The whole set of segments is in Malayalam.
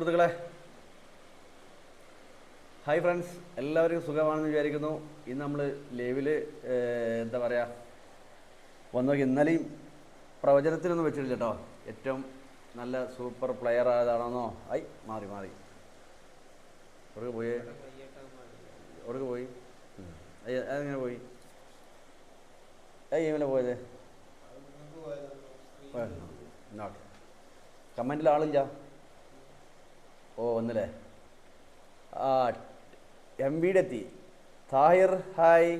സുഹൃത്തുക്കളെ. ഹായ് ഫ്രണ്ട്സ് എല്ലാവർക്കും സുഖമാണെന്ന് വിചാരിക്കുന്നു. ഇന്ന് നമ്മൾ ലൈവിൽ എന്താ പറയുക വന്നു നോക്കി ഇന്നലെയും പ്രവചനത്തിനൊന്നും വെച്ചിട്ടില്ല കേട്ടോ ഏറ്റവും നല്ല സൂപ്പർ പ്ലെയർ ആയതാണെന്നോ? ഐ മാറി മാറി. അവർക്ക് പോയി? അവർക്ക് പോയി? അതെങ്ങനെ പോയി? എങ്ങനെ പോയത്? നോട്ട് കമന്റിൽ ആളില്ല. ഓ ഒന്നല്ലേ ആ എം വിയുടെ എത്തി താഹിർ ഹായ്.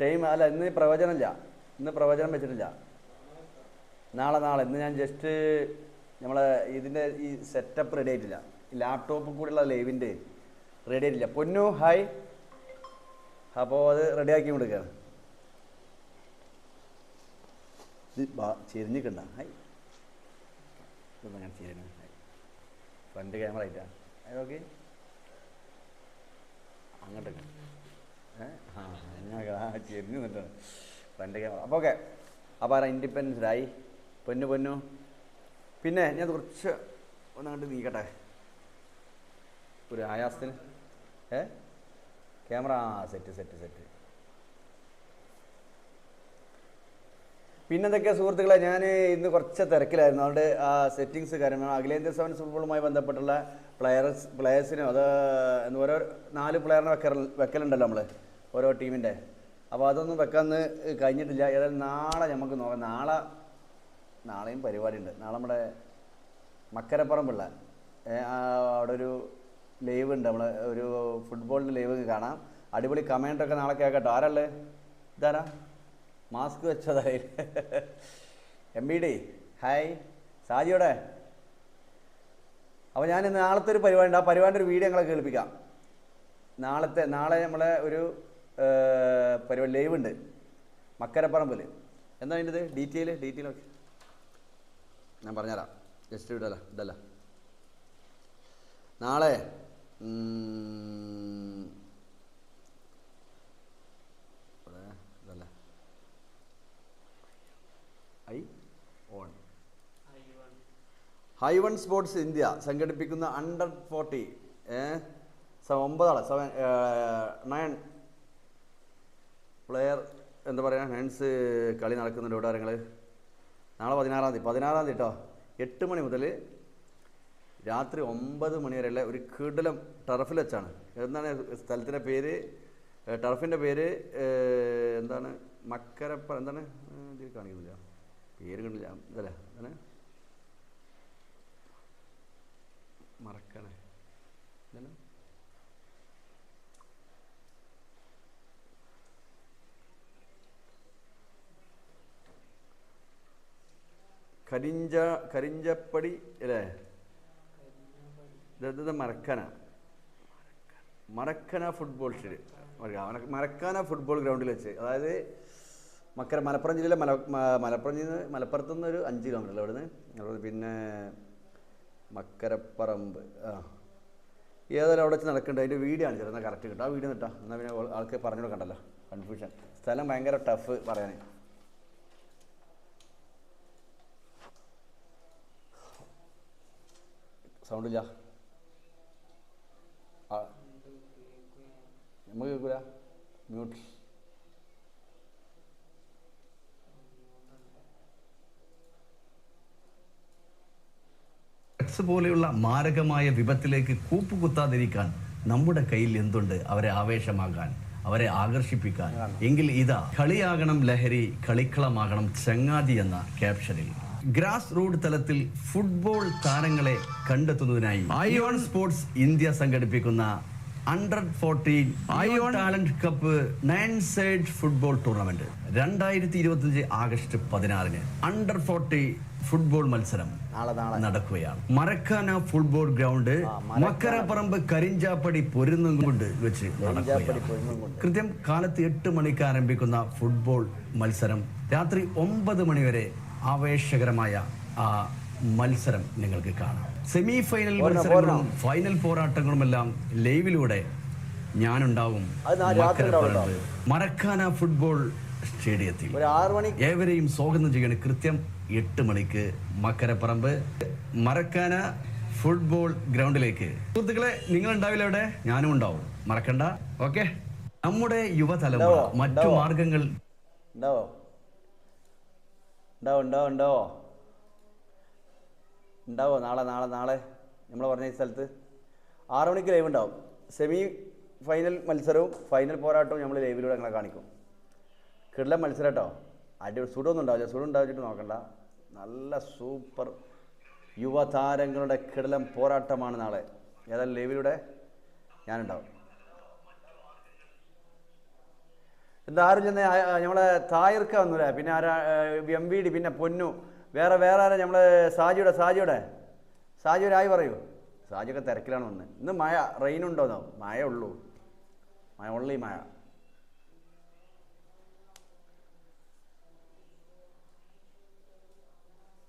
ടൈം അല്ല ഇന്ന് പ്രവചനമില്ല. ഇന്ന് പ്രവചനം വെച്ചിട്ടില്ല. നാളെ നാളെ. ഇന്ന് ഞാൻ ജസ്റ്റ് നമ്മളെ ഇതിന്റെ ഈ സെറ്റപ്പ് റെഡി ആയിട്ടില്ല. ലാപ്ടോപ്പ് കൂടെയുള്ള ലൈവിന്റെ റെഡി ആയിട്ടില്ല. പൊന്നു ഹായ്. അപ്പോൾ അത് റെഡിയാക്കി കൊടുക്കുകയാണ് ഇത് ചെരിഞ്ഞിക്കണ്ട. ഹായ്. ഇതൊന്നും ഞാൻ ചെയ്യുന്നു ഫ്രണ്ട് ക്യാമറ ആയിട്ടാ. ഓക്കെ അങ്ങോട്ടൊക്കെ അങ്ങോട്ട് ആ ആ ചെരിഞ്ഞു നിന്നിട്ടാണ് ഫ്രണ്ട് ക്യാമറ അപ്പോൾ ഓക്കെ. അപ്പോൾ ആരാ? ആയി പൊന്നു പൊന്നു. പിന്നെ ഞാൻ കുറച്ച് ഒന്നങ്ങോട്ട് നീക്കട്ടെ. ഒരു ആയാസത്തിന്. ഏ? ക്യാമറ സെറ്റ് സെറ്റ് സെറ്റ് പിന്നെന്തൊക്കെയാ സുഹൃത്തുക്കളെ? ഞാൻ ഇന്ന് കുറച്ച് തിരക്കിലായിരുന്നു. അവിടെ ആ സെറ്റിങ്സ് കാര്യങ്ങൾ അഖിലേന്ത്യാ സെവൻസ് ഫുട്ബോളുമായി ബന്ധപ്പെട്ടുള്ള പ്ലെയേഴ്സ് പ്ലെയേഴ്സിനും അത് ഓരോ നാല് പ്ലെയറിനെ വെക്കൽ വെക്കലുണ്ടല്ലോ നമ്മൾ ഓരോ ടീമിന്റെ അപ്പോൾ അതൊന്നും വെക്കാന്ന് കഴിഞ്ഞിട്ടില്ല. ഏതായാലും നാളെ നമുക്ക് നോക്കാം. നാളെ നാളെയും പരിപാടിയുണ്ട്. നാളെ നമ്മുടെ മക്കരപ്പറമ്പുള്ള അവിടെ ഒരു ലൈവ് ഉണ്ട്. നമ്മൾ ഒരു ഫുട്ബോളിന്റെ ലൈവ് കാണാം. അടിപൊളി കമന്റൊക്കെ നാളെ കേൾക്കട്ടോ ആരല്ലേ ഇതാരാ? Mask വെച്ചതായി. M B D hi. സാജിയോടെ. അപ്പോൾ ഞാൻ നാളത്തെ ഒരു പരിപാടി ഉണ്ട്. ആ പരിപാടിന്റെ ഒരു വീഡിയോ ഞങ്ങളെ കേൾപ്പിക്കാം. നാളത്തെ നാളെ നമ്മളെ ഒരു പരിപാടി ലൈവ് ഉണ്ട്. മക്കരപ്പറമ്പിൽ എന്താ അതിന്റെ ഡീറ്റെയിൽ ഡീറ്റെയിൽ ഒക്കെ. ഞാൻ പറഞ്ഞുതരാം. ജസ്റ്റ് ഇടല്ല ഇതല്ല നാളെ ഉം, ഇവിടെ ഇതല്ല ഐ ഓൺ ഹൈവൺ സ്പോർട്സ് ഇന്ത്യ സംഘടിപ്പിക്കുന്ന അണ്ടർ ഫോർട്ടി ഒമ്പതാൾ സെവൻ നയൻ. പ്ലെയർ എന്താ പറയുക നയൻസ് കളി നടക്കുന്നുണ്ട് ഇവിടെ നിങ്ങൾ നാളെ പതിനാറാം തീയതി പതിനാറാം തീയതി കേട്ടോ എട്ട് മണി മുതൽ രാത്രി ഒമ്പത് മണി വരെയുള്ള ഒരു കിടലം ടർഫിൽ വെച്ചാണ്. എന്താണ് സ്ഥലത്തിന്റെ പേര്? ടർഫിന്റെ പേര് എന്താണ്? മക്കരപ്പ എന്താണ്? കാണിക്കുന്നില്ല. പേര് കണ്ടില്ല. ഇതല്ലേ? എന്താണ്? മറക്കണേ. എന്താണ് കരിഞ്ച കരിഞ്ചപ്പടി അല്ലേ? ഇത് Maracana Maracana football stadium. Maracana football ഗ്രൗണ്ടിൽ വെച്ച്. അതായത് മക്കര മലപ്പുറം ജില്ലയിലെ മല മലപ്പുറം ജില്ല മലപ്പുറത്ത് ഒരു അഞ്ച് കിലോമീറ്റർ അവിടെ നിന്ന് പിന്നെ മക്കരപ്പറമ്പ്. ആ. ഏതായാലും അവിടെ വെച്ച് നടക്കുന്നുണ്ട് അതിന്റെ ആണ് എന്നാൽ കറക്റ്റ് കിട്ടും. ആ വീഡിയോ നിട്ടാ എന്നാൽ പിന്നെ ആൾക്ക് പറഞ്ഞു കൊടുക്കണ്ടല്ലോ. കൺഫ്യൂഷൻ സ്ഥലം ഭയങ്കര ടഫ് പറയാൻ ആ. നമുക്ക് കേൾക്കൂല. മ്യൂട്ട് ഡ്രഗ്സ് പോലെയുള്ള മാരകമായ വിപത്തിലേക്ക് കൂപ്പുകുത്താതിരിക്കാൻ നമ്മുടെ കയ്യിൽ എന്തുണ്ട്? അവരെ ആവേശമാകാൻ അവരെ ആകർഷിപ്പിക്കാൻ. എങ്കിൽ ഇതാ കളിയാകണം ലഹരി കളിക്കളമാകണം ചങ്ങാതി എന്ന ക്യാപ്ഷനിൽ. ഗ്രാസ് റൂട്ട് തലത്തിൽ ഫുട്ബോൾ താരങ്ങളെ കണ്ടെത്തുന്നതിനായി ഐ സ്പോർട്സ് ഇന്ത്യ സംഘടിപ്പിക്കുന്ന under fourteen ion talent cup nine side football tournament രണ്ടായിരത്തി ഇരുപത്തിയഞ്ച് ആഗസ്റ്റ് പതിനാറിന് അണ്ടർ ഫോർട്ടി ഫുട്ബോൾ മത്സരം നടക്കുകയാണ്. Maracana football ground. Makkaraparamba Karinchapadi പൊരുന്നും കൊണ്ട് വെച്ച് നടക്കുകയാണ്. കൃത്യം കാലത്ത് എട്ട് മണിക്ക് ആരംഭിക്കുന്ന ഫുട്ബോൾ മത്സരം രാത്രി ഒമ്പത് മണിവരെ ആവേശകരമായ ആ മത്സരം നിങ്ങൾക്ക് കാണാം. സെമി ഫൈനൽ മത്സരങ്ങളും ഫൈനൽ പോരാട്ടങ്ങളുമെല്ലാം ലൈവിലൂടെ ഞാനുണ്ടാവും മറക്കാന ഫുട്ബോൾ സ്റ്റേഡിയത്തിൽ. ഏവരെയും സ്വാഗതം ചെയ്യണം കൃത്യം എട്ട് മണിക്ക് മക്കരപ്പറമ്പ്. മറക്കാന ഫുട്ബോൾ ഗ്രൗണ്ടിലേക്ക്. സുഹൃത്തുക്കളെ നിങ്ങൾ ഉണ്ടാവില്ല അവിടെ? ഞാനും ഉണ്ടാവും. മറക്കണ്ട. ഓക്കെ? നമ്മുടെ യുവതലമുറ മറ്റു? മാർഗങ്ങൾ ഉണ്ടാവോ? ഉണ്ടാവോ ഉണ്ടാവോ ഉണ്ടാവോ? ഉണ്ടാവോ നാളെ നാളെ നാളെ നമ്മൾ പറഞ്ഞ ഈ സ്ഥലത്ത്. ആറു മണിക്ക് ലൈവ് ഉണ്ടാവും. സെമി ഫൈനൽ മത്സരവും ഫൈനൽ പോരാട്ടവും നമ്മൾ ലൈവിലൂടെ ഞങ്ങളെ കാണിക്കും. കിടല മത്സരം കേട്ടോ. അടി സുഡൊന്നും ഉണ്ടാവില്ല. സുഡം ഉണ്ടാവിച്ചിട്ട് നോക്കണ്ട. നല്ല സൂപ്പർ യുവതാരങ്ങളുടെ കിടലം പോരാട്ടമാണ് നാളെ. ഏതായാലും ലൈവിലൂടെ ഞാനുണ്ടാവും. എന്താ ആരും ചെന്ന്? നമ്മളെ തായർക്ക വന്നില്ല പിന്നെ ആരാ എം വി ഡി പിന്നെ പൊന്നു. വേറെ വേറെ ആരാ നമ്മൾ സാജിയുടെ സാജിയുടെ? സാജി ഒരായി പറയൂ. സാജിയൊക്കെ തിരക്കിലാണ് വന്ന്. ഇന്ന് മഴ റെയിൻ ഉണ്ടോന്നോ മഴ ഉള്ളൂ മഴ ഉള്ളി മഴ.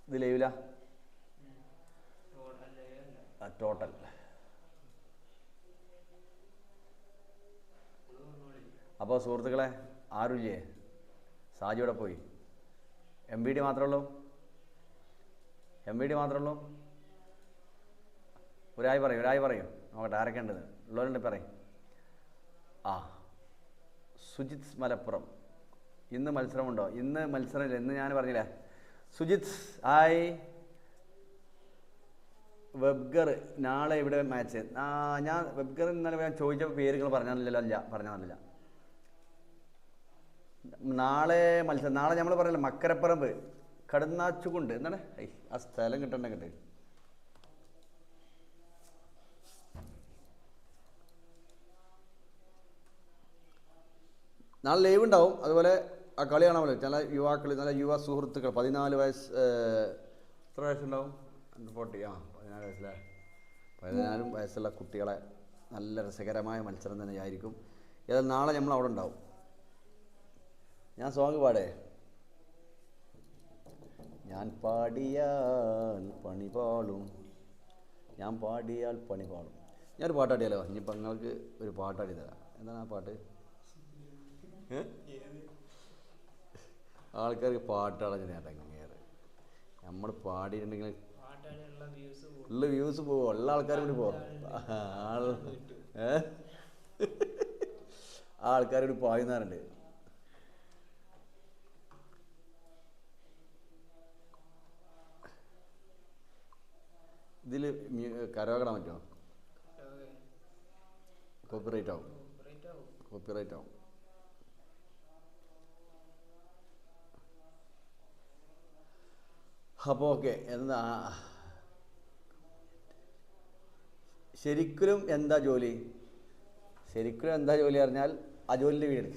ഇത് ലൈവില? ടോട്ടൽ അപ്പോൾ സുഹൃത്തുക്കളെ ആരുല്ലേ? സാജിയുടെ പോയി. എം ബി ഡി മാത്രമേ ഉള്ളൂ? എം വി ഡി മാത്രമേ ഉള്ളൂ? ഒരായി പറയും ഒരായി പറയും. നോക്കട്ടെ ആരൊക്കെ ഉണ്ടെന്ന് ഉള്ളവരുണ്ട് പറയും. ആ സുജിത് മലപ്പുറം. ഇന്ന് മത്സരമുണ്ടോ? ഇന്ന് മത്സരമില്ല. ഇന്ന് ഞാൻ പറഞ്ഞില്ലേ? സുജിത് ആയി വെബ്ഗർ നാളെ ഇവിടെ മാച്ച് ഞാൻ വെബ്ഗർ ഇന്നലെ ഞാൻ ചോദിച്ച പേരുകൾ പറഞ്ഞില്ലല്ലോ അല്ല പറഞ്ഞില്ല നാളെ മത്സരം നാളെ നമ്മൾ പറയല്ലോ മക്കരപ്പറമ്പ്. കടന്നാച്ചുകൊണ്ട് എന്താണ്? ഐ ആ സ്ഥലം കിട്ടണ്ട കിട്ടെ നാളെ ലൈവ് ഉണ്ടാവും. അതുപോലെ ആ കളി പറ്റും. നല്ല യുവാക്കൾ നല്ല യുവ സുഹൃത്തുക്കൾ പതിനാല് വയസ്സ് എത്ര വയസ്സുണ്ടാവും? ഫോർട്ടി ആ പതിനാല് വയസ്സിലെ പതിനാലും വയസ്സുള്ള കുട്ടികളെ നല്ല രസകരമായ മത്സരം തന്നെയായിരിക്കും. ഏതായാലും നാളെ നമ്മൾ അവിടെ ഉണ്ടാവും. ഞാൻ സോങ് പാടേ. ഞാൻ പാടിയാൽ പണിപാളും ഞാൻ പാടിയാൽ പണിപാളും ഞാനൊരു പാട്ടാടിയാലോ ഇനിയിപ്പോൾ നിങ്ങൾക്ക് ഒരു പാട്ടാടി തരാം. എന്താണ് ആ പാട്ട്? ആൾക്കാർക്ക് പാട്ടാണ് നേട്ടം ഇങ്ങനെ നമ്മൾ പാടിയിട്ടുണ്ടെങ്കിൽ ഉള്ള വ്യൂസ് പോവും? ഉള്ള ആൾക്കാർ കൂടി പോവാം? ആൾ ആൾക്കാർ കൂടി പായുന്നാറുണ്ട് ഇതിൽ കരോകടാൻ പറ്റുമോ കോപ്പിറൈറ്റ് ആവും. കോപ്പിറൈറ്റ് ആവും. അപ്പോൾ ഓക്കെ എന്താ? ശരിക്കും എന്താ ജോലി? ശരിക്കും എന്താ ജോലി പറഞ്ഞാൽ ആ ജോലിന്റെ വീട്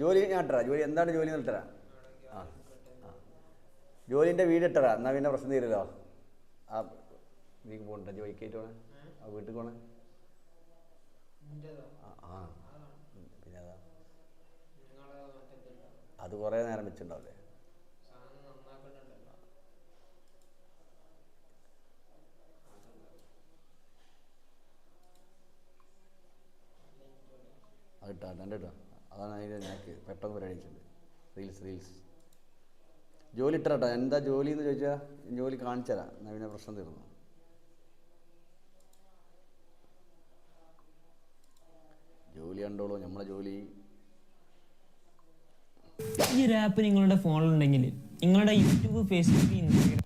ജോലി ഞാൻ ഇട്ടരാ ജോലി എന്താണ് ജോലി എന്ന് ഇട്ടരാ ആ ജോലിന്റെ വീട് ഇട്ടരാ എന്നാൽ പിന്നെ പ്രശ്നം തീരല്ലോ ആ വീക്ക് പോകണ്ട ജോലിക്കായിട്ട് പോണേ? ആ വീട്ടിൽ പോണേ? ആ പിന്നെ അതാ. അത് കുറേ നേരം വെച്ചിട്ടുണ്ടാവില്ലേ? അത് ഇട്ടാ അതാണ് അതിന്റെ ഞാൻ പെട്ടെന്ന് പരിപാടിച്ചിട്ടുണ്ട് റീൽസ് റീൽസ്. ജോലി ഇട്ടരാട്ടോ എന്താ ജോലി എന്ന് ചോദിച്ചാൽ ജോലി കാണിച്ചു തരാം പിന്നെ പ്രശ്നം തീർന്നു. ജോലി കണ്ടോളൂ. നമ്മളെ ജോലി. ഈ ഒരു ആപ്പ് നിങ്ങളുടെ ഫോണിലുണ്ടെങ്കിൽ നിങ്ങളുടെ YouTube Facebook Instagram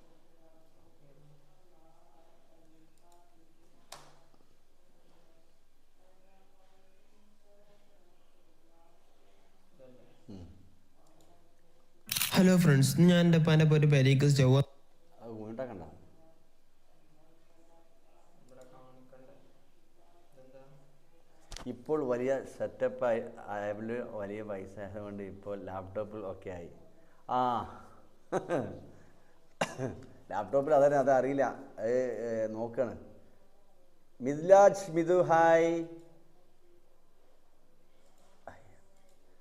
hello friends ഞാൻ എന്റെ പാന്റെ ഒരു പെരീക്ക് വീണ്ടാക്കണ്ട ഇപ്പോൾ വലിയ സെറ്റപ്പ് ആയി ആയതിൽ വലിയ പൈസ ആയതുകൊണ്ട് ഇപ്പോൾ ലാപ്ടോപ്പിൽ ഒക്കെ ആയി. ആ. ലാപ്ടോപ്പിൽ അതന്നെ അതറിയില്ല. നോക്കാണ്. മിദ്ലാജ് മിഥു ഹായ് അല്ല, ഞാൻ ഇതിന്റെ ജോലി എന്താ പറഞ്ഞത്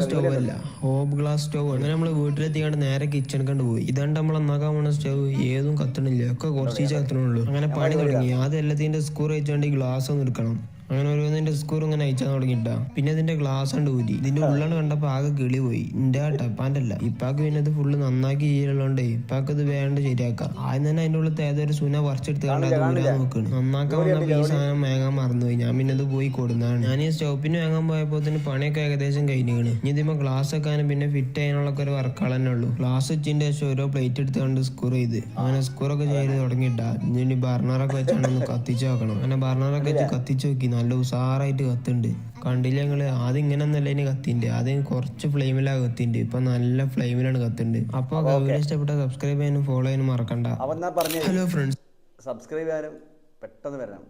സ്റ്റവ് അല്ല? ഹോബ് ഗ്ലാസ് സ്റ്റവ് അങ്ങനെ നമ്മൾ വീട്ടിലെത്തിക്കാണ്ട് നേരെ കിച്ചൺ കണ്ട് പോയി. ഇതാണ്ട് നമ്മൾ നന്നാക്കാൻ പോണ സ്റ്റവ് ഏതും കത്തണില്ല. ഒക്കെ കുറച്ച് കത്തണുള്ളൂ. അങ്ങനെ പണി തുടങ്ങി. ആദ്യം എല്ലാത്തിന്റെ സ്കൂർ വെച്ചുകൊണ്ട് ഗ്ലാസ് ഒന്ന് എടുക്കണം. അങ്ങനെ ഓരോന്നിന്റെ സ്കോർ ഇങ്ങനെ അയച്ചാൽ തുടങ്ങിട്ടാ പിന്നെ അതിന്റെ ഗ്ലാസ് ഉണ്ട് ഊരി. ഇതിന്റെ ഉള്ളാണ് കണ്ടപ്പോ ആകെ കിളി പോയി. ഇന്റെ ടപ്പാന്റെ അല്ല. ഇപ്പാക്ക് പിന്നെ അത് ഫുള്ള് നന്നാക്കി ചെയ്യലുള്ളതുകൊണ്ടേ ഇപ്പാക്ക് ഇത് വേണ്ട ശരിയാക്കാം. ആദ്യം തന്നെ അതിന്റെ ഉള്ളിൽ ഏതൊരു സുന പറിച്ചെടുത്ത് കണ്ട് അത് ഊരാൻ നോക്കണം. നന്നാക്കാൻ വന്നപ്പോ ഈ സാധനം വാങ്ങാൻ മറന്നുപോയി ഞാൻ പിന്നെ അത് പോയി കൊടുന്നതാണ്. ഞാൻ ഈ സ്റ്റോപ്പിന് വാങ്ങാൻ പോയപ്പോ തന്നെ പണിയൊക്കെ ഏകദേശം കഴിഞ്ഞാണ് ഇനി ഇതിപ്പോ ഗ്ലാസ് വെക്കാനും പിന്നെ ഫിറ്റ് ചെയ്യാനുള്ള ഒരു വർക്കുകൾ തന്നെ ഉള്ളൂ. ഗ്ലാസ് വെച്ചിന്റെ ശേഷം ഓരോ പ്ലേറ്റ് എടുത്ത് കണ്ട് സ്കോർ ചെയ്ത്. അങ്ങനെ സ്കോറൊക്കെ ചെയ്ത് തുടങ്ങിയിട്ടാ. ഇനി ബർണറൊക്കെ വെച്ചാണ് ഒന്ന് കത്തിച്ച് നോക്കണം അങ്ങനെ ബർണറൊക്കെ വെച്ച് കത്തിച്ച് നോക്കി. നല്ല ഉസാറായിട്ട് കത്തുണ്ട് കണ്ടില്ല ഞങ്ങൾ ആദ്യം ഇങ്ങനെ ഒന്നല്ല ഇനി കത്തിണ്ട് ആദ്യം കുറച്ച് ഫ്ലെയിമിലാണ് കത്തിണ്ട് ഇപ്പൊ നല്ല ഫ്ലെയിമിലാണ് കത്തുണ്ട് അപ്പൊ വീഡിയോ ഇഷ്ടപ്പെട്ട സബ്സ്ക്രൈബ് ചെയ്യാനും ഫോളോ ചെയ്യാനും മറക്കണ്ട. അവൻ ഞാൻ പറഞ്ഞു ഹലോ ഫ്രണ്ട്സ് സബ്സ്ക്രൈബ് ചെയ്യാനും പെട്ടെന്ന് വരണം.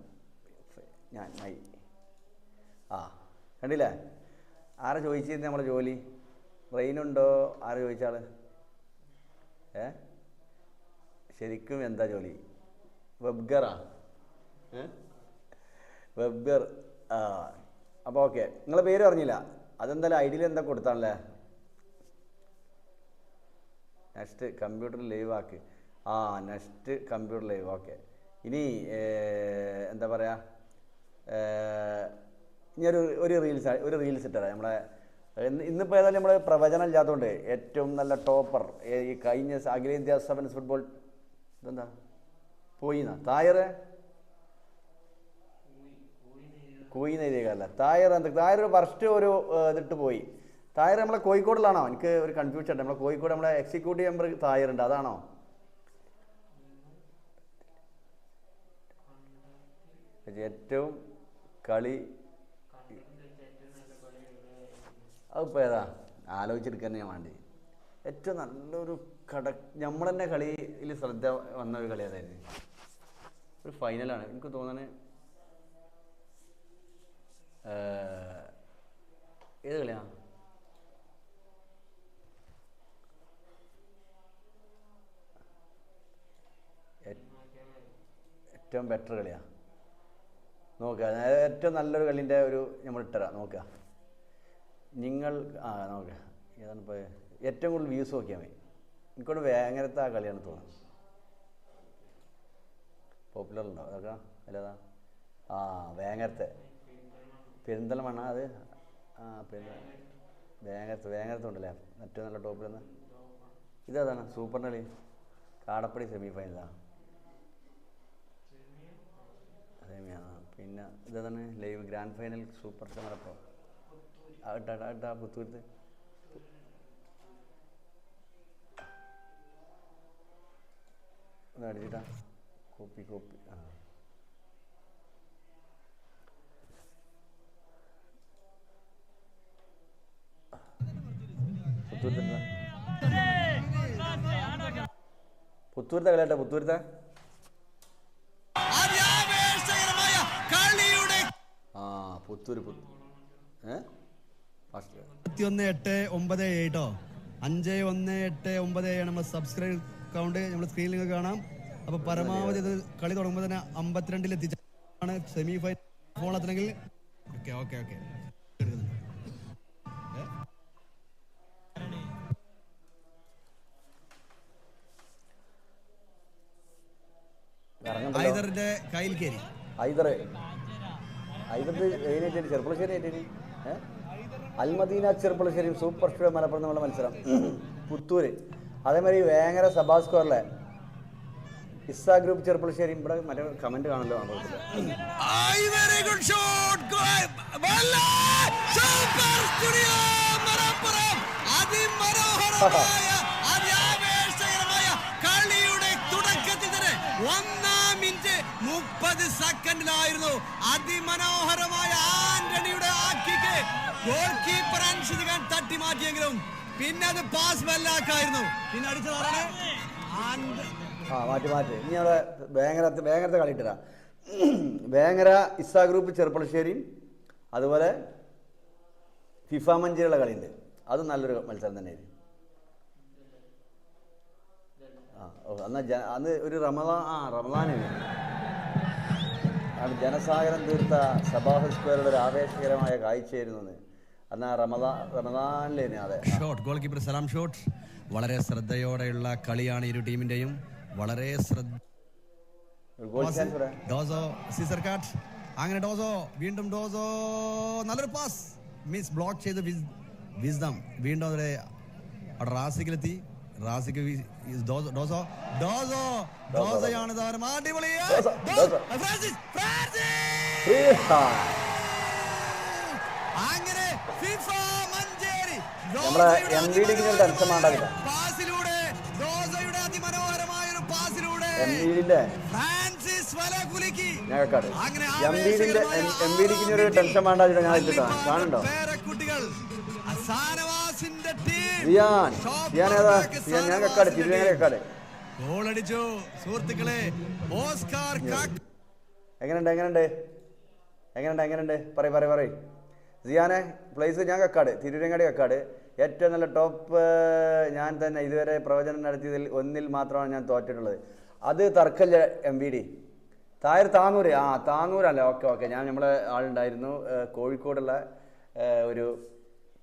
ഞാൻ ആയി ആ കണ്ടില്ലേ? ആരാ ചോദിച്ചിരുന്നത് നമ്മളെ ജോലി? ബ്രെയിനുണ്ടോ ആരാ ചോദിച്ചാൾ ഏ? ശരിക്കും എന്താ ജോലി? വെബ്ഗറാ ഏ? വെബ്ഗർ ആ. അപ്പോൾ ഓക്കെ. നിങ്ങളെ പേര് പറഞ്ഞില്ല അതെന്തായാലും ഐ ഡിയിൽ എന്താ കൊടുത്താണല്ലേ? നെക്സ്റ്റ് കമ്പ്യൂട്ടർ ലൈവ് ആക്ക്. ആ നെക്സ്റ്റ് കമ്പ്യൂട്ടർ ലൈവ്. ഓക്കെ. ഇനി എന്താ പറയുക ഇനി ഒരു ഒരു റീൽസ് ഒരു റീൽസ് ഇട്ടരാം. നമ്മളെ ഇന്ന് ഇന്നിപ്പോൾ ഏതായാലും നമ്മൾ പ്രവചനം ഇല്ലാത്തതുകൊണ്ട് ഏറ്റവും നല്ല ടോപ്പർ ഈ കഴിഞ്ഞ അഖിലേന്ത്യാ സെവൻസ് ഫുട്ബോൾ ഇതെന്താ? പോയിന്നാ? തായറ് കൂയി നെയ്തേക്കല്ല തായർ എന്താ തായർ ഫസ്റ്റ് ഒരു ഇതിട്ട് പോയി. തായർ നമ്മളെ കോഴിക്കോടിലാണോ? എനിക്ക് ഒരു കൺഫ്യൂഷൻ ഉണ്ട്. നമ്മളെ കോഴിക്കോട് നമ്മളെ എക്സിക്യൂട്ടീവ് മെമ്പർ തായർ ഉണ്ട്. അതാണോ? ഏറ്റവും കളി അതിപ്പോൾ ഏതാ? ആലോചിച്ചെടുക്കാൻ ഞാൻ വേണ്ടി. ഏറ്റവും നല്ലൊരു കട നമ്മൾ തന്നെ കളിയിൽ ശ്രദ്ധ വന്ന ഒരു കളി അതായിരുന്നു. ഒരു ഫൈനലാണ് എനിക്ക് തോന്നണേ ഏത് കളിയാണ് ഏറ്റവും ബെറ്റർ കളിയാ. നോക്കുക ഏറ്റവും നല്ലൊരു കളിന്റെ ഒരു നമ്മൾ ഇട്ടരാം നോക്കുക നിങ്ങൾ ആ നോക്കുക ഏതാണ് ഇപ്പോൾ ഏറ്റവും കൂടുതൽ വ്യൂസ് നോക്കിയാൽ മതി. എനിക്കോട് വേങ്ങരത്തെ ആ കളിയാണ് തോന്നുന്നത്. പോപ്പുലർ ഉണ്ടോ? അതൊക്കെ? ആ വേങ്ങരത്തെ പെരിന്തൽമണ്ണ അത് ആ പെരിന്തൽ വേങ്ങരത്ത് ഉണ്ടല്ലേ? ഏറ്റവും നല്ല ടോപ്പിൽ നിന്ന്. ഇതാണ് സൂപ്പർ കളി കാടപ്പടി സെമി ഫൈനലാണ് സെമിയാണ്. പിന്നെ ഇതാണ് ലൈവ് ഗ്രാൻഡ് ഫൈനൽ സൂപ്പർ സമരപ്പോ ഇട്ടാ ഇട്ടാ പുത്തൂരത്ത്. അടിച്ചിട്ടാ. Copy copy. ആ. പുത്തൂരത്തെ പുത്തൂരത്തെ കളിയാട്ടെ പുത്തൂരത്തെ. ആ പുത്തൂര് എട്ട് ഒമ്പത് അഞ്ച് ഒന്ന് എട്ട് ഒമ്പത് ഏഴ് നമ്മുടെ സബ്സ്ക്രൈബ് കൗണ്ട് നമ്മൾ സ്ക്രീനിൽ നിങ്ങൾക്ക് കാണാം. അപ്പൊ പരമാവധി ഇത് കളി തുടങ്ങുമ്പോൾ തന്നെ അമ്പത്തിരണ്ടിൽ എത്തിച്ചാണ് സെമി ഫൈനൽ ഫോൺ എത്തണമെങ്കിൽ ഓക്കെ ഓക്കെ ഓക്കെ ഐദറിന്റെ കയ്യിൽ കയറി. ഏതിനേറ്റി ചെറുപ്പളശ്ശേരി ഏറ്റി ഏ? അൽമദീന ചെറുപ്പളശ്ശേരി സൂപ്പർ സ്റ്റുഡിയോ മലപ്പുറം നമ്മുടെ മത്സരം. പുത്തൂര്. അതേമാതിരി വേങ്ങര സഭാ സ്ക്വയറിലെ ഇസ്സാ ഗ്രൂപ്പ് ചെറുപ്പളശ്ശേരി ഇവിടെ മറ്റേ കമന്റ് കാണല്ലോ സൂപ്പർ സ്റ്റുഡിയോ മലപ്പുറം. അതിമനോഹരമായ സെക്കൻഡിലായിരുന്നു. അതിമനോഹരമായ ആന്റണിയുടെ ആക്കിക്ക് ഗോൾ കീപ്പർ അൻഷിത് ഖാൻ തട്ടി മാറ്റിയെങ്കിലും പിന്നെ അത് പാസ് ബെല്ലാക്കായിരുന്നു പിന്നെ അടിച്ചതാണ് ആ മാറ്റി മാറ്റി. ഇനി അവിടെ വേങ്ങര വേങ്ങരത്തെ കളിയിട്ടരാ വേങ്ങര ഇസ ഗ്രൂപ്പ് ചെറുപ്പളശ്ശേരിയും അതുപോലെ ഫിഫ മഞ്ചേരിയുള്ള കളിയുണ്ട്. അത് നല്ലൊരു മത്സരം തന്നെയായിരുന്നു ആ ഓ ജ അന്ന് ഒരു റമദാൻ ആ റമദാനാണ് ആണ് ജനസാഗരം തീർത്ത സബാഹ് സ്ക്വയറുടെ ഒരു ആവേശകരമായ കാഴ്ചയായിരുന്നു അന്ന് റമദാ റമദാനിലേനെ അതെ. Shot goal keeper Salam shot വളരെ ശ്രദ്ധയോടെയുള്ള കളിയാണ് ഇരു ടീമിന്റെയും. വളരെ ശ്രദ്ധ ഡോസോ സീസർ കാട്ട് അങ്ങനെ ഡോസോ വീണ്ടും ഡോസോ. നല്ലൊരു പാസ് മിസ് ബ്ലോക്ക് ചെയ്ത് വിസ്ദം വീണ്ടും അവരെ അവിടെ റാസിക്കിലെത്തി. റാസിക്ക് ഡോസോ ഡോസോ ഡോസോ ഡോസയാണ് താരം അടിപൊളി. Francis Francis! അങ്ങനെ ഫിഫ മഞ്ചേരി. പാസിലൂടെ ഡോസയുടെ അതിമനോഹരമായ ഒരു പാസിലൂടെ ഫ്രാൻസിസ് വല കുലുക്കി. അങ്ങനെ എം ഒരു ടെൻഷൻ വേണ്ട ഞാൻ കാണുന്നുണ്ടോ? സിയാൻ സിയാൻ ഏതാ? സിയാൻ ഞാൻ കക്കാട് തിരുവേങ്ങര കക്കാട് ഗോൾ സുഹൃത്തുക്കളെ ഓസ്കാർ എങ്ങനെയുണ്ട് എങ്ങനെയുണ്ട്? എങ്ങനെയുണ്ട് എങ്ങനെയുണ്ട്? പറയ് പറയ് പറയ്. സിയാനെ പ്ലേസ് ഞാൻ കക്കാട് തിരുവരങ്ങാടി കക്കാട് ഏറ്റവും നല്ല ടോപ്പ് ഞാൻ തന്നെ ഇതുവരെ പ്രവചനം നടത്തിയതിൽ ഒന്നിൽ മാത്രമാണ് ഞാൻ തോറ്റിട്ടുള്ളത്. അത് തർക്കല്ല എം വി ഡി തായർ താങ്ങൂര് ആ താങ്ങൂരല്ല. Okay okay. ഞാൻ നമ്മളെ ആളുണ്ടായിരുന്നു കോഴിക്കോടുള്ള ഒരു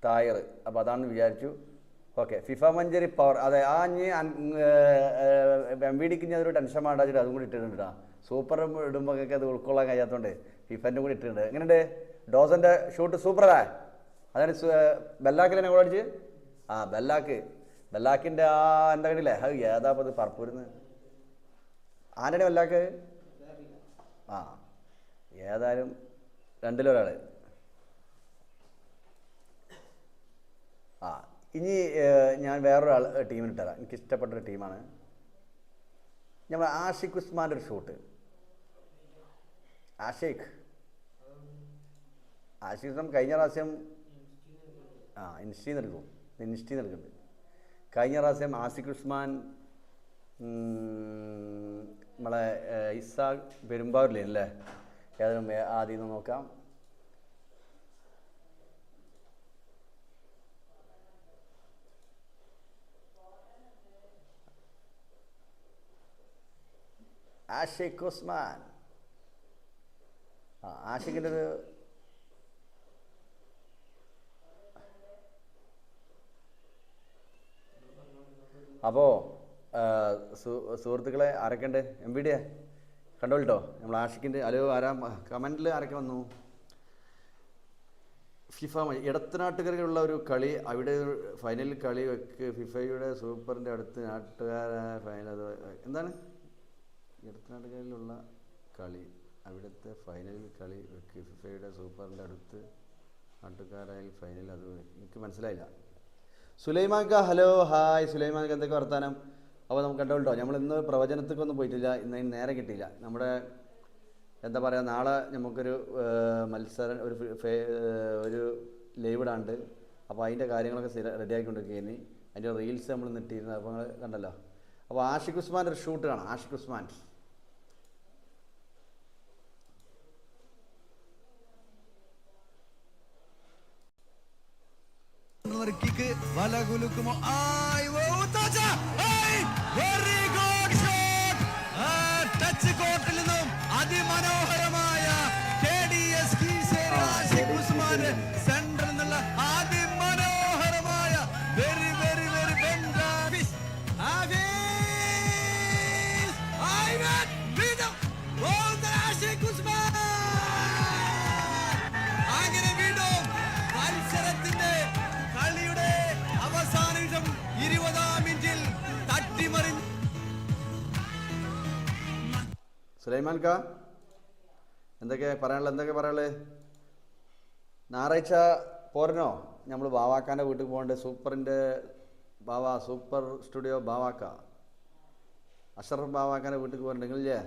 തായർ. അപ്പോൾ അതാണെന്ന് വിചാരിച്ചു. ഓക്കെ ഫിഫ മഞ്ചേരി പവർ അതെ ആ ഇനി എം വി ഡിക്ക് അതൊരു ടെൻഷൻ വേണ്ടാച്ചിട്ട് അതും കൂടി ഇട്ടിട്ടുണ്ട് സൂപ്പർ ഇടുമ്പോഴൊക്കെ അത് ഉൾക്കൊള്ളാൻ കഴിയാത്തതുകൊണ്ട് ഫിഫന്റെ കൂടി ഇട്ടിട്ടുണ്ട്. എങ്ങനെയുണ്ട്? ഡോസന്റെ ഷൂട്ട് സൂപ്പറാ അതാണ് ബെല്ലാക്കിലെ ഗോൾ അടിച്ച്? ആ ബെല്ലാക്ക്. ബെല്ലാക്കിന്റെ ആ എന്താ കണ്ടില്ലേ? അത് ഏതാ അത് പറപ്പൂരുന്ന് ആരുടെ ബെല്ലാക്ക്? ആ ഏതായാലും രണ്ടിലൊരാൾ ആ ഇനി ഞാൻ വേറൊരാൾ ടീമിന് ഇട്ടുതരാം എനിക്ക് ഇഷ്ടപ്പെട്ട ഒരു ടീമാണ് നമ്മൾ ആഷിഖ് ഉസ്മാന്റെ ഒരു ഷൂട്ട് ആഷിഖ്. ആഷിഖ് ഉസ്മാൻ കഴിഞ്ഞ പ്രാവശ്യം ആ ഇൻസ്റ്റീന്ന് എടുക്കും ഇൻസ്റ്റീന്ന് എടുക്കുന്നുണ്ട്. കഴിഞ്ഞ പ്രാവശ്യം ആസിഖ് ഉസ്മാൻ നമ്മളെ ഇസ്സാ പെരുമ്പാവൂരില്ലേ അല്ലേ ഏതായാലും ആദ്യം നോക്കാം. ആഷിഖ് ഉസ്മാൻ ആ ആഷിഖിന്റെ ഒരു അപ്പോൾ സുഹൃത്തുക്കളെ ആരൊക്കെയുണ്ട്? എം ബി ഡിയെ കണ്ടോളിട്ടോ? നമ്മൾ ആഷിഖിന്റെ അലോ ആരാ? കമന്റിൽ ആരൊക്കെ വന്നു? ഫിഫ ഇടത്തനാട്ടുകാരുള്ള ഒരു കളി അവിടെ ഒരു ഫൈനലിൽ കളി വെക്ക് ഫിഫയുടെ സൂപ്പറിന്റെ അടുത്ത് നാട്ടുകാരായ ഫൈനൽ എന്താണ്? ഇടത്തനാട്ടുകരയിലുള്ള കളി അവിടുത്തെ ഫൈനൽ കളി ഫിഫയുടെ സൂപ്പറിന്റെ അടുത്ത് നാട്ടുകാരായി ഫൈനൽ അത് എനിക്ക് മനസ്സിലായില്ല. സുലൈമാക്ക ഹലോ ഹായ് സുലൈമാക്ക എന്തൊക്കെ വർത്താനം? അപ്പോൾ നമുക്ക് കണ്ടോട്ടോ നമ്മൾ ഇന്ന് പ്രവചനത്തേക്കൊന്നും പോയിട്ടില്ല. ഇന്ന് നേരെ കിട്ടിയില്ല. നമ്മുടെ എന്താ പറയുക നാളെ നമുക്കൊരു മത്സരം ഒരു ഒരു ലൈവ് ഇടാണ്ട് അപ്പോൾ അതിന്റെ കാര്യങ്ങളൊക്കെ സ്ഥിര റെഡി ആക്കിക്കൊണ്ടിരിക്കുകയാണ് അതിന്റെ റീൽസ് നമ്മൾ നിട്ടിരുന്നത്. അപ്പോൾ കണ്ടല്ലോ. അപ്പോൾ ആഷിഖ് ഉസ്മാന്റെ ഒരു ഷൂട്ട് കാണാം. ആഷിഖ് ഉസ്മാൻ. കിക്ക് വല കുലുക്കുമോ? ആയ് ഓ താജ ആയ് വെരി ഗുഡ് ഷോട്ട് ടച്ച് കോർട്ടിൽ നിന്നും അതിമനോഹരമായ സുലൈമാൻ കാ എന്തൊക്കെ പറയാനുള്ളത്? എന്തൊക്കെ പറയാനുള്ളത്? ഞായറാഴ്ച പോരനോ നമ്മൾ ബാവാക്കാന്റെ വീട്ടിൽ പോകേണ്ടത് സൂപ്പറിന്റെ ബാവ സൂപ്പർ സ്റ്റുഡിയോ ബാവാക്ക. അഷറഫ് ബാവാക്കാന്റെ വീട്ടിൽ പോകണ്ടെങ്കിലേ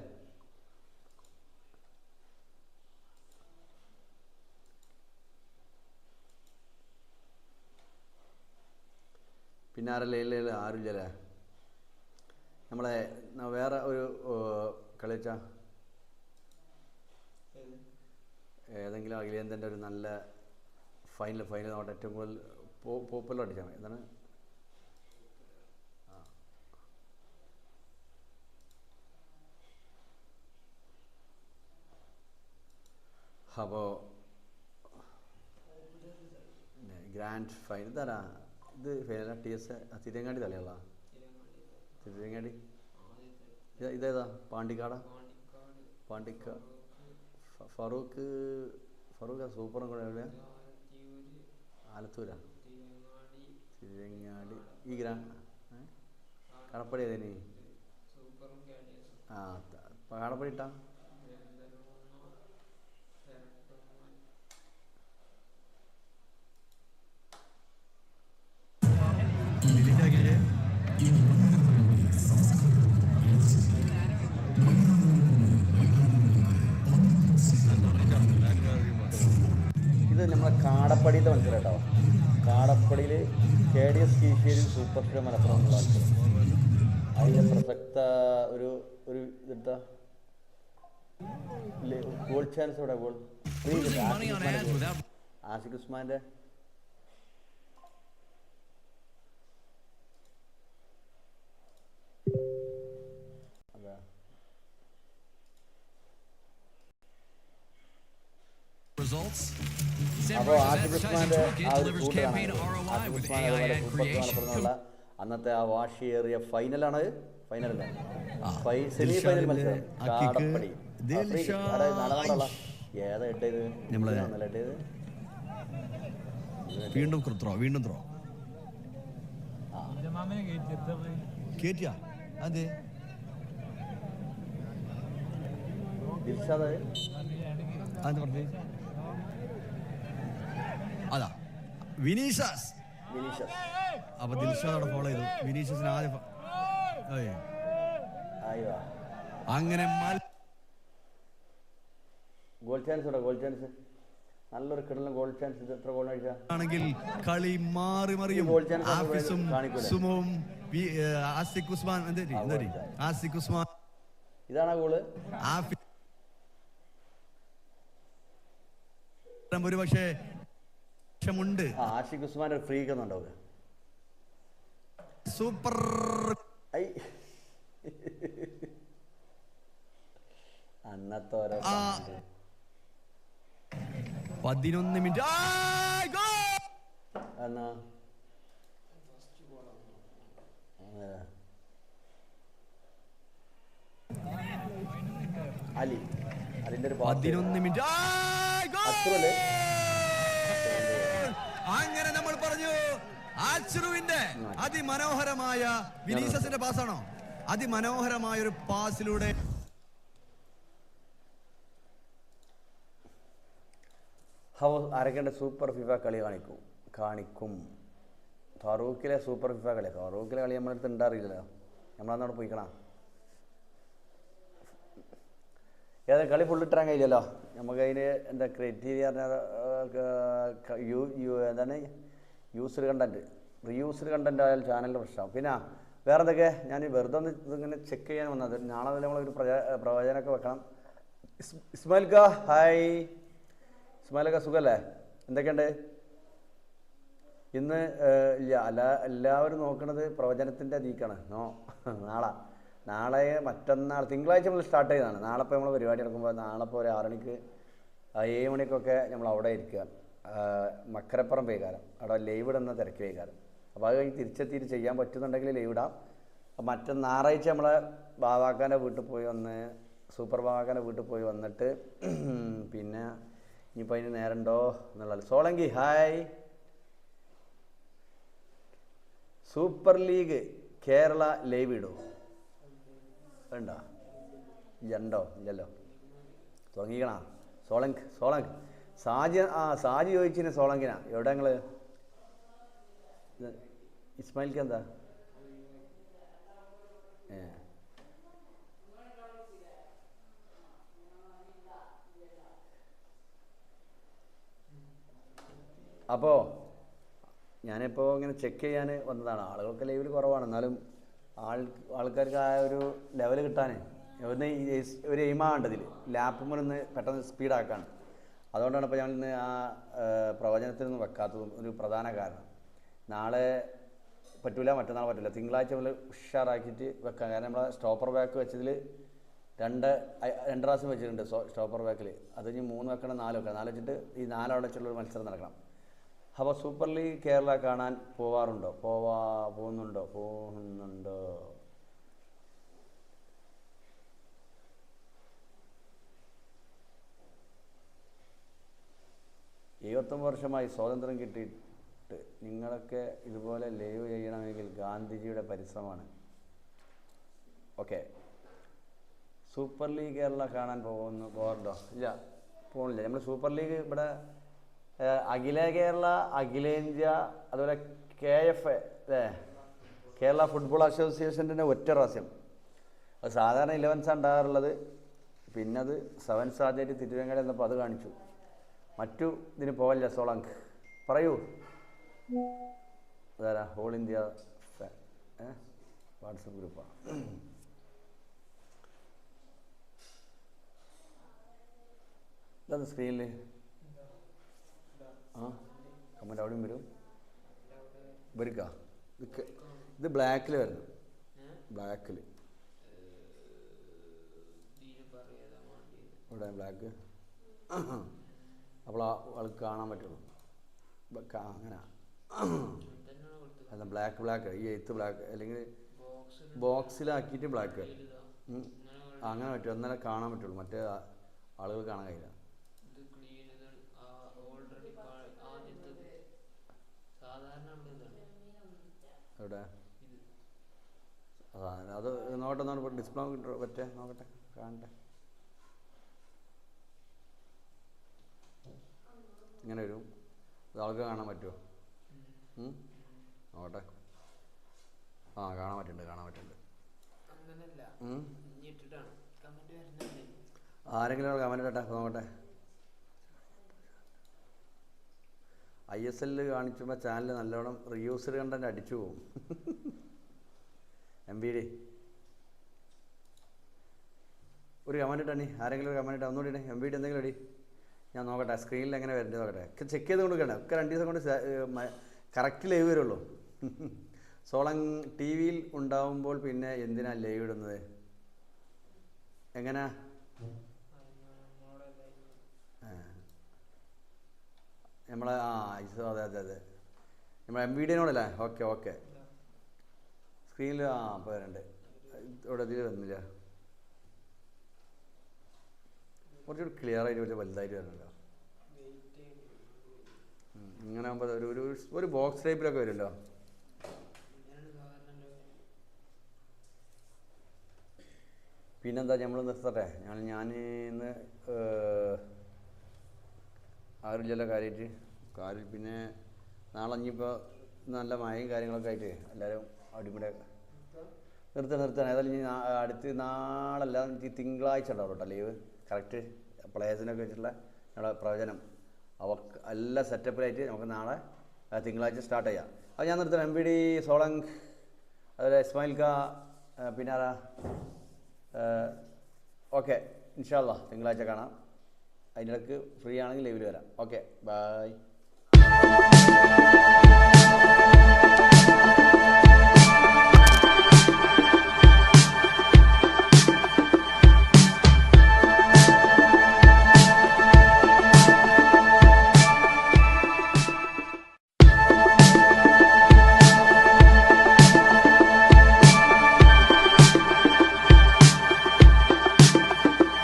പിന്നെ ആരല്ലേ? ഇല്ല ഇല്ല ആരുമില്ലല്ലേ? നമ്മളെ വേറെ ഒരു കളി വെച്ചാ ഏതെങ്കിലും അഖിലേന്ത്യന്റെ ഒരു നല്ല ഫൈനൽ ഫൈനൽ നോട്ടെ ഏറ്റവും കൂടുതൽ പോപ്പുലർ അടിച്ചാൽ മതി. എന്താണ്? അപ്പോൾ ഗ്രാൻഡ് ഫൈനൽ ഇതാരാ? ഇത് ഫൈനൽ ടി എസ് തിരങ്ങാടി തലയുള്ള തിരങ്ങാടി ഇത് ഇതേതാ? പാണ്ടിക്കാട? പാണ്ടിക്ക ഫ ഫറൂഖ് ഫറൂഖ് സൂപ്പറും കൂടെ എവിടെയാ? ആലത്തൂരാ? തിരുവങ്ങാടി ഈ ഗ്രാ? കടപ്പടി ഏതേനി ആ കടപ്പടി ഇട്ടാ? കാടപ്പടിയിലത്തെ മത്സരം കേട്ടോ. കാടപ്പടിയിൽ K D S Keesseri super സ്റ്റേ മലപ്പുറം എന്നുള്ള മത്സരം അതിലെ പ്രസക്ത ഒരു ഒരു ഇതെടുത്താ ഗോൾ ചാൻസ് ഇവിടെ ഗോൾ ആസിഖ് ഉസ്മാന്റെ Results? അപ്പോൾ ആ ഒരു അന്നത്തെ ആ വാശിയേറിയ ഫൈനലാണ് ഫൈനലല്ലേ. സെമി ഫൈനൽ മത്സരം. കാടപ്പടി. ഏതാ നമ്മളെ- ഇട്ടത്? വീണ്ടും ത്രോ വീണ്ടും ത്രോ കേറ്റിയാ? അതെ ദിൽഷാദ്? പറഞ്ഞേ അതാ വിനീഷസ്. വിനീഷ്യസ് അപ്പൊ ദിൽഷാദ് ഫോളോ ചെയ്തു. വിനീഷസിന് ആദ്യം അങ്ങനെ ഗോൾ ചാൻസ് ഇവിടെ ഗോൾ ചാൻസ് നല്ലൊരു കിടലും ഗോൾ ചാൻസ് ഇത് എത്ര ഗോൾ ആണെങ്കിൽ കളി മാറി മറിയും. ആഫിസും? സുമവും ആസിഖ് ഉസ്മാൻ എന്ത് ആ, എന്താ ആസിഖ് ഉസ്മാൻ ഇതാണ് ഗോൾ ഒരു പക്ഷേ ഉണ്ട് ആ ആഷിഖ് ഉസ്മാന്റെ ഫ്രീ കിക്കുന്നുണ്ടാവുക സൂപ്പർ. അന്നത്തെ ഓരോ. പതിനൊന്ന് മിനിറ്റ്. എന്നാ. അലി. അതിന്റെ ഒരു പതിനൊന്ന് മിനിറ്റ്. അങ്ങനെ നമ്മൾ പറഞ്ഞു. ആശ്രുവിന്റെ അതിമനോഹരമായ വിനീസസിന്റെ പാസ്സാണോ? അതിമനോഹരമായ ഒരു പാസിലൂടെ ഹൗസ് ആരൊക്കെയുണ്ട്? സൂപ്പർ ഫിഫ കളി കാണിക്കും. കാണിക്കും. ഫറൂഖിലെ സൂപ്പർ ഫിഫ കളി. ഫറൂഖിലെ കളി നമ്മളെടുത്ത് ഉണ്ടാറിയില്ലല്ലോ നമ്മളന്നവിടെ പോയിക്കണ? ഏതാ കളി ഫുള്ളിട്ടാൻ കഴിയില്ലല്ലോ നമുക്ക് അതിന് എന്താ ക്രൈറ്റീരിയ യു യു എന്താണ്? യൂസ്ഡ് കണ്ടന്റ് റീയൂസ്ഡ് കണ്ടന്റ് ആയാൽ ചാനലിന്റെ പ്രശ്നം. പിന്നെ വേറെ എന്തൊക്കെ ഞാൻ വെറുതെ ഒന്ന് ഇതിങ്ങനെ ചെക്ക് ചെയ്യാൻ വന്നത്. നാളെ തന്നെ നമ്മളൊരു പ്രചാ പ്രവചനമൊക്കെ വെക്കണം. ഇസ് ഇസ്മായിൽ കാ ഹായ് ഇസ്മായിലൊക്കെ സുഖല്ലേ? എന്തൊക്കെയുണ്ട്? ഇന്ന് ഇല്ല അല്ല എല്ലാവരും നോക്കണത് പ്രവചനത്തിന്റെ നീക്കാണ് നോ നാളെ. നാളെ മറ്റന്നാൾ തിങ്കളാഴ്ച നമ്മൾ സ്റ്റാർട്ട് ചെയ്തതാണ്. നാളെ ഇപ്പോൾ നമ്മൾ പരിപാടി നടക്കുമ്പോൾ നാളെ ഇപ്പോൾ ഒരു ആറ് മണിക്ക് ഏഴ് മണിക്കൊക്കെ നമ്മൾ അവിടെ ഇരിക്കുക. മക്കരപ്പുറം വൈകാരം. അവിടെ ലൈവ് ഇടുന്ന തിരക്ക് വൈകാരം. അപ്പോൾ അത് കഴിഞ്ഞ് തിരിച്ചെത്തിയിട്ട് ചെയ്യാൻ പറ്റുന്നുണ്ടെങ്കിൽ ലൈവ് ഇടാം. അപ്പം മറ്റേ ഞായറാഴ്ച നമ്മളെ ബാവാക്കാന്റെ വീട്ടിൽ പോയി വന്ന് സൂപ്പർ ബാവാക്കാന്റെ വീട്ടിൽ പോയി വന്നിട്ട് പിന്നെ ഇനിയിപ്പോൾ അതിന് നേരമുണ്ടോ എന്നുള്ളത്. Solanki hi. Super league Kerala live ഇടൂ. ഉണ്ടോ ഇല്ലണ്ടോ ഇല്ലല്ലോ. തുടങ്ങിക്കണ? സോളങ്ക് സോളങ്ക്. സാജി ആ സാജി ചോദിച്ചിന് സോളങ്കിനാ. എവിടെ നിങ്ങൾ ഇസ്മായിൽക്ക് എന്താ? ഏ. അപ്പോൾ ഞാനിപ്പോൾ ഇങ്ങനെ ചെക്ക് ചെയ്യാൻ വന്നതാണ്. ആളുകൾക്ക് ലൈവിൽ കുറവാണ്. എന്നാലും ആൾ ആൾക്കാർക്ക് ആ ഒരു ലെവൽ കിട്ടാനേ. ഒന്ന് ഒരു എയിമാണ്ട് ഇതിൽ ഒന്ന് പെട്ടെന്ന് സ്പീഡാക്കാണ് അതുകൊണ്ടാണ് ഇപ്പോൾ ഞാൻ ഇന്ന് ആ പ്രവചനത്തിനൊന്നും വെക്കാത്തതും ഒരു പ്രധാന കാരണം. നാളെ പറ്റൂല മറ്റന്നാൾ പറ്റില്ല തിങ്കളാഴ്ച മുതൽ ഉഷാറാക്കിയിട്ട് വെക്കാം. കാരണം നമ്മളെ സ്റ്റോപ്പർ ബാക്ക് വെച്ചതിൽ രണ്ട് രണ്ട് പ്രാവശ്യം വെച്ചിട്ടുണ്ട് സ്റ്റോപ്പർ ബാക്കിൽ അത് ഇനി മൂന്ന് വെക്കണം നാല് വെക്കണം. നാല് വെച്ചിട്ട് ഈ നാലവിടെ വെച്ചുള്ള ഒരു മത്സരം നടക്കണം. അപ്പോൾ സൂപ്പർ ലീഗ് കേരള കാണാൻ പോവാറുണ്ടോ? പോവാ പോകുന്നുണ്ടോ? പോകുന്നുണ്ടോ? എഴുപത്തൊമ്പത് വർഷമായി സ്വാതന്ത്ര്യം കിട്ടിയിട്ട് നിങ്ങളൊക്കെ ഇതുപോലെ ലൈവ് ചെയ്യണമെങ്കിൽ ഗാന്ധിജിയുടെ പരിശ്രമമാണ്. ഓക്കെ സൂപ്പർ ലീഗ് കേരള കാണാൻ പോകുന്നു പോകണ്ടോ ഇല്ല പോകണില്ല നമ്മൾ സൂപ്പർ ലീഗ് ഇവിടെ അഖില കേരള അഖിലേന്ത്യ അതുപോലെ കെ എഫ് എ അല്ലേ? കേരള ഫുട്ബോൾ അസോസിയേഷന്റെ ഒറ്റ പ്രാവശ്യം. അത് സാധാരണ ഇലവൻസാണ് ഉണ്ടാകാറുള്ളത്. പിന്നെ അത് സെവൻസ് ആദ്യമായിട്ട് തിരുവങ്ങാട് എന്നപ്പോൾ അത് കാണിച്ചു. മറ്റു ഇതിന് പോകല്ല സോളങ്ക്. പറയൂ. അതാരാ ഹോൾ ഇന്ത്യ വാട്സപ്പ് ഗ്രൂപ്പാണ് ഇതാണ് സ്ക്രീനിൽ ആ കമന്റ് അവിടെയും വരും. വരിക. ഇത് ബ്ലാക്കിൽ വരുന്നു. ബ്ലാക്കിൽ ഇവിടെ ബ്ലാക്ക്? അപ്പോൾ ആൾക്ക് കാണാൻ പറ്റുള്ളൂ. അങ്ങനെ. അല്ല ബ്ലാക്ക് ബ്ലാക്ക്. ഈ എയ്ത്ത് ബ്ലാക്ക്. അല്ലെങ്കിൽ ബോക്സിലാക്കിയിട്ട് ബ്ലാക്ക്. അങ്ങനെ പറ്റും. എന്നാലേ കാണാൻ പറ്റുള്ളൂ. മറ്റേ ആളുകൾ കാണാൻ കഴിയില്ല. എവിടെ? അതാ അത് നോക്കട്ടെ നോക്കട്ടെ ഡിസ്പ്ലേ പറ്റേ? നോക്കട്ടെ കാണട്ടെ. ഇങ്ങനെ വരും. അത് ആൾക്ക് കാണാൻ പറ്റുമോ? നോക്കട്ടെ. ആ കാണാൻ പറ്റുന്നുണ്ട് കാണാൻ പറ്റുന്നുണ്ട്? ആരെങ്കിലും കമന്റ് ഇടട്ടെ? നോക്കട്ടെ. ഐ എസ് എല്ലിൽ കാണിച്ചുമ്പോൾ ചാനൽ നല്ലോണം റിയൂസ്ഡ് കണ്ടന്റ് അടിച്ചു പോകും എം ബി ഡി. ഒരു കമന്റ് ഇട്ടണി ആരെങ്കിലും ഒരു കമന്റ് ഇട്ടാ ഒന്നുകൂടി ഇടേ. എം ബി ഡി എന്തെങ്കിലും ഇടി. ഞാൻ നോക്കട്ടെ സ്ക്രീനിൽ എങ്ങനെ വരുന്നത് നോക്കട്ടെ. ഒക്കെ ചെക്ക് ചെയ്ത് കൊടുക്കണ്ടേ ഒക്കെ രണ്ട് ദിവസം കൊണ്ട് കറക്റ്റ് ലൈവ് വരുള്ളൂ. സോളങ് ടി വിയിൽ ഉണ്ടാവുമ്പോൾ പിന്നെ എന്തിനാ ലൈവ് ഇടുന്നത്? എങ്ങനാ? നമ്മളെ ആ അതെ അതെ അതെ. നമ്മൾ എം വി ഡിനോടല്ലേ ഓക്കെ ഓക്കെ. സ്ക്രീനിൽ ആ ഇപ്പോൾ ഇവിടെ ഇതിൽ വന്നില്ല. കുറച്ചുകൂടി ക്ലിയർ ആയിട്ട് കുറച്ച് വലുതായിട്ട് ഉം, ഇങ്ങനെ ആകുമ്പോൾ ഒരു ഒരു ഒരു ബോക്സ് ടൈപ്പിലൊക്കെ വരുമല്ലോ. പിന്നെന്താ? നമ്മൾ നിർത്തട്ടെ. ഞാൻ ഞാൻ ഇന്ന് ആറില്ലല്ലോ കാര്യമായിട്ട് കാര്യം പിന്നെ നാളെ ഇനിയിപ്പോൾ നല്ല മഴയും കാര്യങ്ങളൊക്കെ ആയിട്ട് എല്ലാവരും അടിപൊളി നിർത്താൻ നിർത്താൻ ഏതായാലും ഇനി അടുത്ത് നാളല്ല തിങ്കളാഴ്ച ഉണ്ടാവും കേട്ടോ ലീവ്. കറക്റ്റ് പ്ലേസിനൊക്കെ വെച്ചിട്ടുള്ള ഞങ്ങളുടെ പ്രവചനം. അവർക്ക് എല്ലാ സെറ്റപ്പിലായിട്ട് നമുക്ക് നാളെ തിങ്കളാഴ്ച സ്റ്റാർട്ട് ചെയ്യാം. അപ്പോൾ ഞാൻ നിർത്തണം എം പി ഡി സോളങ് അതുപോലെ ഇസ്മായിൽ ക പിന്നെ ഓക്കെ. ഇൻഷാല്ല തിങ്കളാഴ്ച കാണാം. അതിനിടക്ക് ഫ്രീ ആണെങ്കിൽ ലൈവിൽ വരാം. Okay bye